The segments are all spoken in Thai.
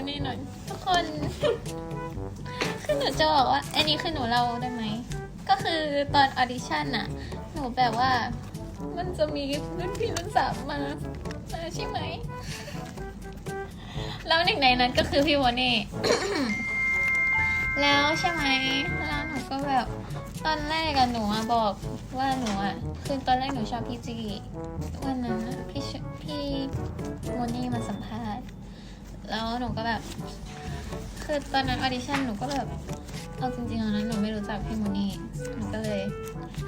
ันนี้หน่อย ทุกคนคือหนูจะบอกว่า อันนี้คือหนูเล่าได้ไหม ก็คือตอนออดิชั่นอะหนูแบบว่า มันจะมีรุ่นพี่รุ่นสามมามาใช่ไหม แล้วหนึ่งในนั้นก็คือพี่โมเน่แล้วใช่ไหม แล้วหนูก็แบบ ตอนแรกอะหนูอะบอกว่าหนูอะคือตอนแรกหนูชอบพี่จีวันนั้นอะพี่พี่โมนี่มาสัมภาษณ์ หนูก็แบบ คือตอนนั้นออดิชั่นหนูก็แบบเอาจริงๆแล้นหนูไม่รู้จักพี่โมนี่หนูก็เลย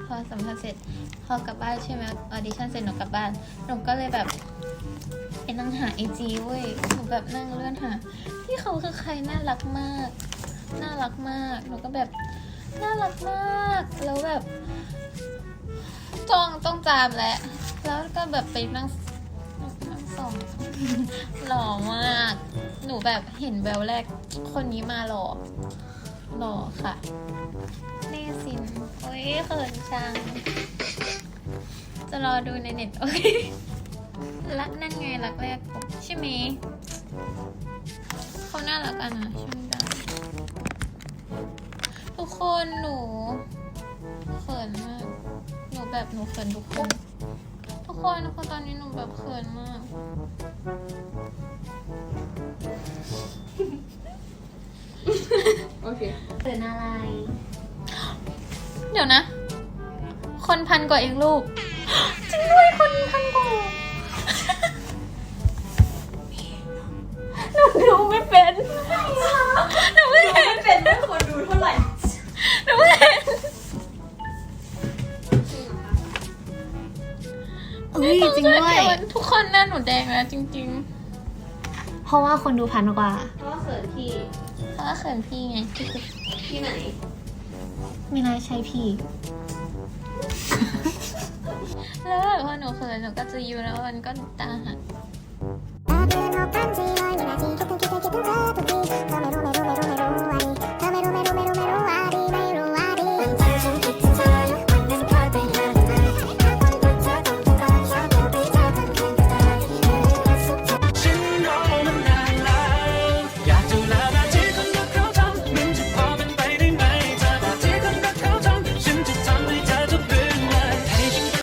พอสัมภาษณ์เสร็จพอกลับบ้านใช่ไหมออดิชั่นเสร็จหนูกลับบ้านหนูก็เลยแบบไปนั่งหาไอจีเว้ยหนูแบบนั่งเลื่อนหาที่เขาคือใครน่ารักมาก น่ารักมากหนูก็แบบน่ารักมากแล้วแบบจ้องต้องจามแหละแล้วก็แบบไปนั่งนั่งส่องหล่อม นูแบบเห็นแววแรก คนนี้มาหล่อหล่อค่ะเน่สินโอ้ยเขินจัง จะรอดูในเน็ตโอ้ยรักนั่นไงรักแรกใช่ไหมเขาน่ารักกันนะช่างจังทุกคนหนูเขินมาก หนูแบบหนูเขินทุกคน ทุกคนคือตอนนี้หนูแบบเขินมาก ขินอะไร เดี๋ยวนะ คนพันกว่าเองลูก จริงด้วยคนพันกว่าหนูดูไม่เป็นหนูไม่เห็นเป็นไม่คนดูเท่าไหร่หนูไม่เห็นเอ้ยจริงด้วย ทุกคนหน้าหนูแดงแล้วจริงเพ ราะว่าคนดูพันกว่า เพราะว่าเขินพี่ๆเพราะว่าเขินพี่ไงที่ไหน ไม่น่าใช่พี่ แล้วแบบพอหนูเขินหนูก็จะยิ้มแล้วมันก็ตาหัก